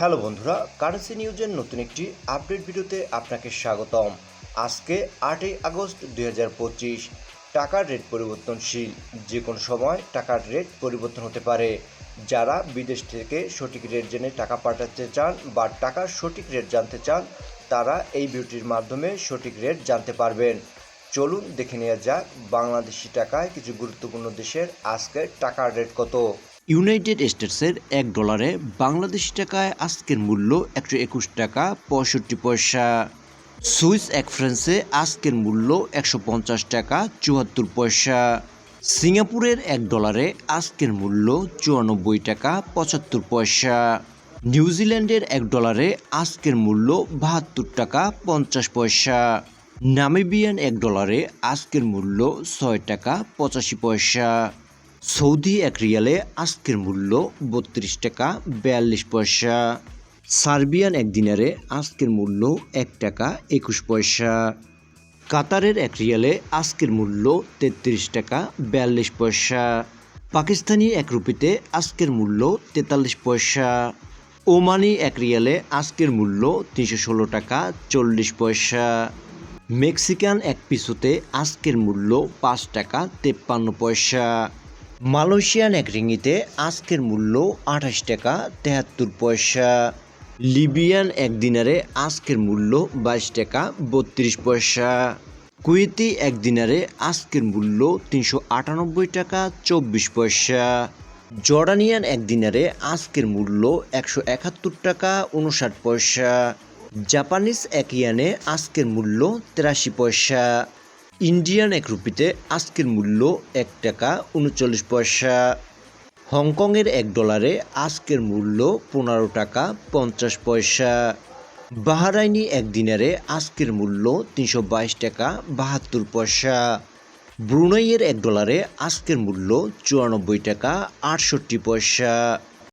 Hello বন্ধুরা currency নিউজের নতুন একটি আপডেট ভিডিওতে আপনাকে স্বাগতম। আজকে আটই আগস্ট দুই হাজার পঁচিশ, টাকার রেট পরিবর্তনশীল, যে কোনো সময় টাকার রেট পরিবর্তন হতে পারে। যারা বিদেশ থেকে সঠিক রেট জেনে টাকা পাঠাতে চান বা টাকার সঠিক রেট জানতে চান, তারা এই ভিডিওটির মাধ্যমে সঠিক রেট জানতে পারবেন। চলুন দেখে নেওয়া যাক বাংলাদেশি টাকায় কিছু গুরুত্বপূর্ণ দেশের আজকের টাকার রেট কত। ইউনাইটেড স্টেটসের এক ডলারে বাংলাদেশি টাকায় আজকের মূল্য একশো একুশ টাকা পঁয়ষট্টি পয়সা। সুইস এক ফ্রান্সে আজকের মূল্য একশো পঞ্চাশ টাকা চুয়াত্তর পয়সা। সিঙ্গাপুরের এক ডলারে আজকের মূল্য চুরানব্বই টাকা পঁচাত্তর পয়সা। নিউজিল্যান্ডের এক ডলারে আজকের মূল্য বাহাত্তর টাকা পঞ্চাশ পয়সা। নামিবিয়ান এক ডলারে আজকের মূল্য ছয় টাকা পঁচাশি পয়সা। সৌদি এক রিয়ালে আজকের মূল্য বত্রিশ টাকা, বিয়াল্লিশ পয়সা। সার্বিয়ান এক দিনারে আজকের মূল্য এক টাকা, একুশ পয়সা। কাতারের এক রিয়ালে আজকের মূল্য তেত্রিশ টাকা, বিয়াল্লিশ পয়সা। পাকিস্তানি এক রুপিতে আজকের মূল্য তেতাল্লিশ পয়সা। ওমানি এক রিয়ালে আজকের মূল্য তিনশো ষোলো টাকা, চল্লিশ পয়সা। মেক্সিকান এক পিসুতে আজকের মূল্য পাঁচ টাকা, তেপ্পান্ন পয়সা। মালয়েশিয়ান এক রিঙ্গিতে আজকের মূল্য আঠাশ টাকা তেহাত্তর পয়সা। লিবিয়ান এক দিনারে আজকের মূল্য বাইশ টাকা বত্রিশ পয়সা। কুয়েতি এক দিনারে আজকের মূল্য তিনশো আটানব্বই টাকা চব্বিশ পয়সা। জর্ডানিয়ান এক দিনারে আজকের মূল্য একশো একাত্তর টাকা উনষাট পয়সা। জাপানিজ এক ইয়ানে আজকের মূল্য তেরাশি পয়সা। ইন্ডিয়ান এক রুপিতে আজকের মূল্য এক টাকা উনচল্লিশ পয়সা। হংকংয়ের এক ডলারে আজকের মূল্য পনেরো টাকা পঞ্চাশ পয়সা। বাহারাইনি এক দিনারে আজকের মূল্য তিনশো বাইশ টাকা বাহাত্তর পয়সা। ব্রুনাইয়ের এক ডলারে আজকের মূল্য চুরানব্বই টাকা আটষট্টি পয়সা।